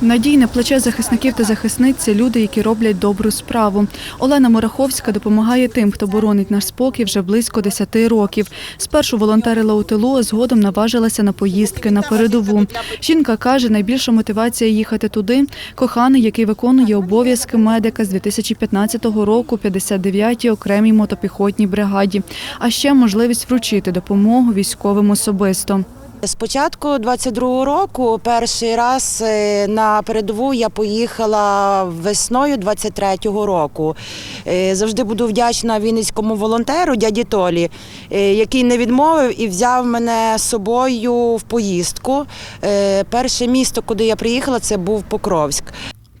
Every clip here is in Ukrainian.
Надійне плече захисників та захисниць це люди, які роблять добру справу. Олена Мораховська допомагає тим, хто боронить наш спокій вже близько 10 років. Спершу волонтерила у тилу, а згодом наважилася на поїздки на передову. Жінка каже, найбільша мотивація їхати туди – коханий, який виконує обов'язки медика з 2015 року 59-й окремій мотопіхотній бригаді. А ще можливість вручити допомогу військовим особисто. З початку 22-го року перший раз е, на передову я поїхала весною 23-го року. Е, Завжди буду вдячна вінницькому волонтеру дяді Толі, е, який не відмовив і взяв мене з собою в поїздку. Перше місто, куди я приїхала, це був Покровськ.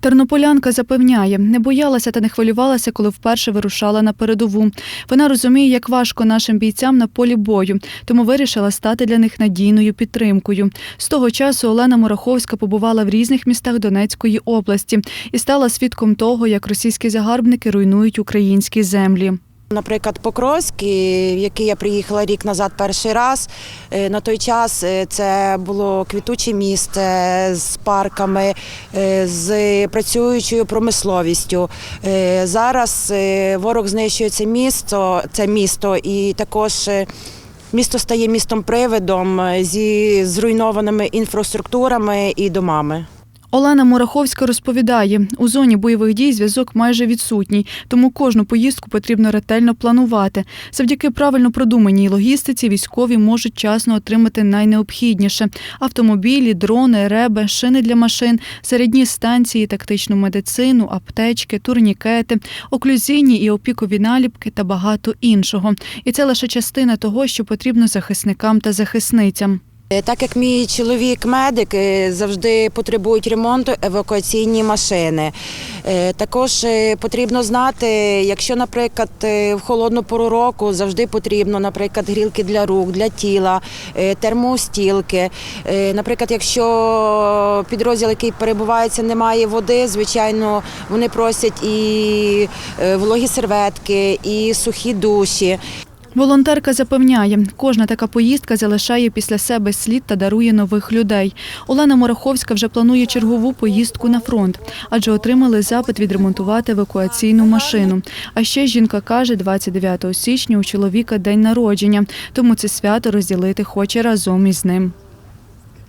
Тернополянка запевняє, не боялася та не хвилювалася, коли вперше вирушала на передову. Вона розуміє, як важко нашим бійцям на полі бою, тому вирішила стати для них надійною підтримкою. З того часу Олена Мораховська побувала в різних містах Донецької області і стала свідком того, як російські загарбники руйнують українські землі. Наприклад, Покровськ, в який я приїхала рік назад перший раз. е, На той час е, це було квітуче місце з парками, е, з працюючою промисловістю. Зараз ворог знищує це місто, це місто і також. Місто стає містом привидом зі зруйнованими інфраструктурами і домами. Олена Мораховська розповідає, у зоні бойових дій зв'язок майже відсутній, тому кожну поїздку потрібно ретельно планувати. Завдяки правильно продуманій логістиці військові можуть часно отримати найнеобхідніше: автомобілі, дрони, реби, шини для машин, середні станції, тактичну медицину, аптечки, турнікети, оклюзійні і опікові наліпки та багато іншого. І це лише частина того, що потрібно захисникам та захисницям. Е, Так як мій чоловік медик, е, завжди потребують ремонту евакуаційні машини. Е, Також потрібно знати, якщо, наприклад, в холодну пору року завжди потрібно, наприклад, грілки для рук, для тіла, термостілки. Наприклад, якщо підрозділ, який перебувається, немає води, звичайно, вони просять і вологі серветки, і сухі душі. Волонтерка запевняє, кожна така поїздка залишає після себе слід та дарує нових людей. Олена Мораховська вже планує чергову поїздку на фронт, адже отримали запит відремонтувати евакуаційну машину. А ще жінка каже, 29 січня у чоловіка день народження, тому це свято розділити хоче разом із ним.